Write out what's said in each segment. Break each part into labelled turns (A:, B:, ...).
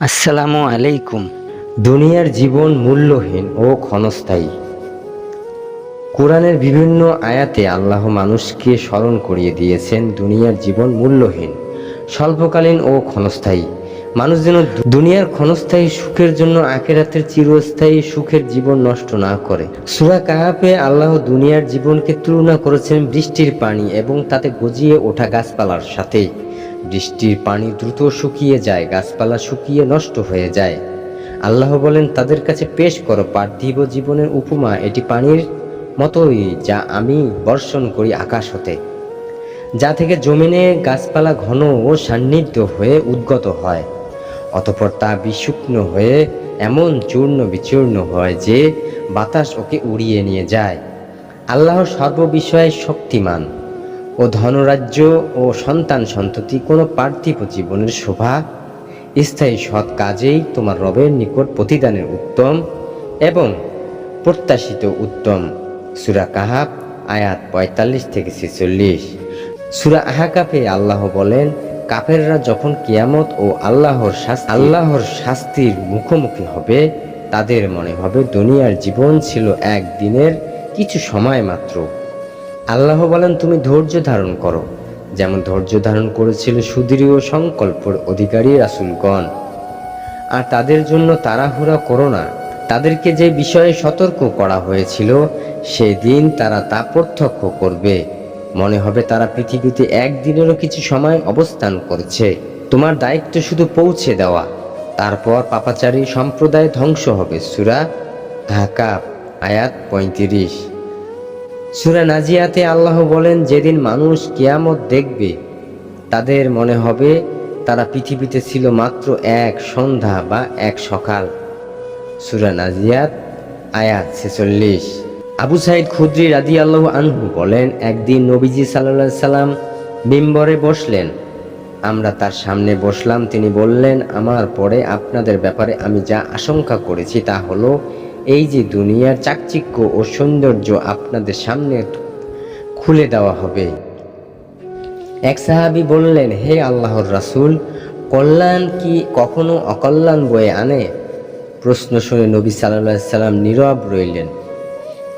A: আসসালামু আলাইকুম।
B: দুনিয়ার জীবন মূল্যহীন ও ক্ষণস্থায়ী। কোরআনের বিভিন্ন আয়াতে আল্লাহ মানুষকে স্মরণ করিয়ে দিয়েছেন, দুনিয়ার জীবন মূল্যহীন, স্বল্পকালীন ও ক্ষণস্থায়ী। মানুষ যেন দুনিয়ার ক্ষণস্থায়ী সুখের জন্য আখেরাতের চিরস্থায়ী সুখের জীবন নষ্ট না করে। সুরা কাহাপে আল্লাহ দুনিয়ার জীবনকে তুলনা করেছেন বৃষ্টির পানি এবং তাতে গজিয়ে ওঠা গাছপালার সাথে বৃষ্টির পানি দ্রুত শুকিয়ে যায়, গাছপালা শুকিয়ে নষ্ট হয়ে যায়। আল্লাহ বলেন, তাদের কাছে পেশ করো পার্থিব জীবনের উপমা, এটি পানির মতোই যা আমি বর্ষণ করি আকাশ হতে। যা থেকে জমিনে গাছপালা ঘন ও সান্নিধ্য হয়ে উদ্গত হয়, অতপর তা বিশুকনো হয়ে এমন চূর্ণ বিচূর্ণ হয় যে বাতাস ওকে উড়িয়ে নিয়ে যায়। আল্লাহ সর্ববিষয়ে শক্তিমান। ও ধনরাজ্য ও সন্তান সন্ততি কোনো পার্থিব জীবনের শোভা। স্থায়ী সৎ কাজেই তোমার রবের নিকট প্রতিদানের উত্তম এবং প্রত্যাশিত উত্তম। সুরা কাহাব, আয়াত পঁয়তাল্লিশ থেকে ছেচল্লিশ। সুরা আহাকাফে আল্লাহ বলেন, কাফেররা যখন কিয়ামত ও আল্লাহর আল্লাহর শাস্তির মুখোমুখি হবে, তাদের মনে হবে দুনিয়ার জীবন ছিল একদিনের কিছু সময় মাত্র। আল্লাহ বলেন, তুমি ধৈর্য ধারণ করো। যেমন ধৈর্য ধারণ করেছিল সুদৃঢ় সংকল্পের অধিকারী রাসুলগণ। আর তাদের জন্য তাড়াহুড়া করো না। তাদেরকে যে বিষয়ে সতর্ক করা হয়েছিল সেদিন তারা তা প্রত্যক্ষ করবে। মনে হবে তারা পৃথিবীতে একদিনেরও কিছু সময় অবস্থান করছে। তোমার দায়িত্ব শুধু পৌঁছে দেওয়া। তারপর পাপাচারী সম্প্রদায় ধ্বংস হবে। সুরা ঢাকা আয়াত পঁয়ত্রিশ। সুরা নাজিয়াতে আল্লাহ বলেন, যেদিন মানুষ কিয়ামত দেখবে, তাদের মনে হবে তারা পৃথিবীতে ছিল মাত্র এক সন্ধ্যা বা এক সকাল। সুরা নাজিয়াত, আয়াত ছেচল্লিশ। আবু সাইদ খুদ্রি রাদি আল্লাহ আনহু বলেন, একদিন নবীজি সাল্লা সাল্লাম মিম্বরে বসলেন। আমরা তার সামনে বসলাম, তিনি বললেন, আমার পরে আপনাদের ব্যাপারে আমি যা আশঙ্কা করেছি তা হলো এই যে দুনিয়ার চাকচিক্য ও সৌন্দর্য আপনাদের সামনে খুলে দেওয়া হবে। এক সাহাবি বললেন, হে আল্লাহর রাসূল, কল্যাণ কি কখনো অকল্যাণ বয়ে আনে? প্রশ্ন শুনে নবী সাল্লাহ সাল্লাম নীরব রইলেন।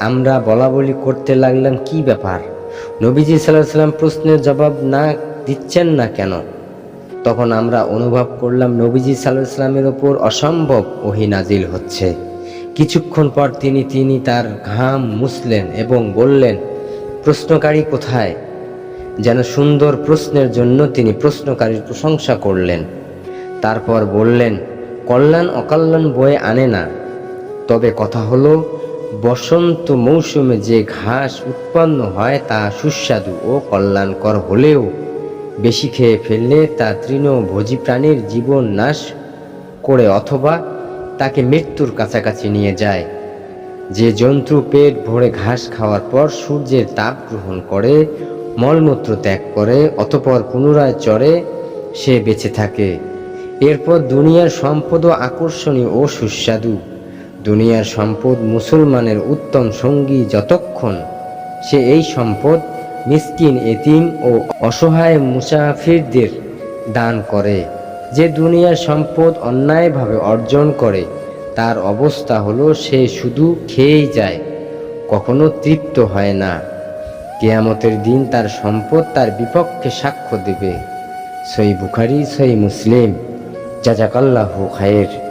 B: আমরা বলা বলি করতে লাগলাম কি ব্যাপার? নবীজি সাল্লাহ সাল্লাম প্রশ্নের জবাব না দিচ্ছেন না কেন? তখন আমরা অনুভব করলাম নবীজি সাল্লাহ সাল্লামের ওপর অসম্ভব ওহি নাজিল হচ্ছে। কিছুক্ষণ পর তিনি তিনি তার ঘাম মুছলেন এবং বললেন, প্রশ্নকারী কোথায়? যেন সুন্দর প্রশ্নের জন্য তিনি প্রশ্নকারীর প্রশংসা করলেন। তারপর বললেন, কল্যাণ অকল্যাণ বয়ে আনে না। তবে কথা হলো, বসন্ত মৌসুমে যে ঘাস উৎপন্ন হয় তা সুস্বাদু ও কল্যাণকর হলেও বেশি খেয়ে ফেললে তা তৃণভোজী প্রাণীর জীবন নাশ করে অথবা তাকে মৃত্যুর কাছাকাছি নিয়ে যায়। যে জন্তু পেট ভরে ঘাস খাওয়ার পর সূর্যের তাপ গ্রহণ করে, মলমূত্র ত্যাগ করে, অতপর পুনরায় চড়ে, সে বেঁচে থাকে। এরপর দুনিয়ার সম্পদও আকর্ষণীয় ও সুস্বাদু। দুনিয়ার সম্পদ মুসলমানের উত্তম সঙ্গী যতক্ষণ, সে এই সম্পদ মিসকিন, এতিম ও অসহায় মুসাফিরদের দান করে। যে দুনিয়ার সম্পদ অন্যায়ভাবে অর্জন করে, তার অবস্থা হলো সে শুধু খেয়েই যায়, কখনো তৃপ্ত হয় না। কেয়ামতের দিন তার সম্পদ তার বিপক্ষে সাক্ষ্য দেবে। সই বুখারি, সই মুসলিম। জাজাকাল্লাহু খায়ের।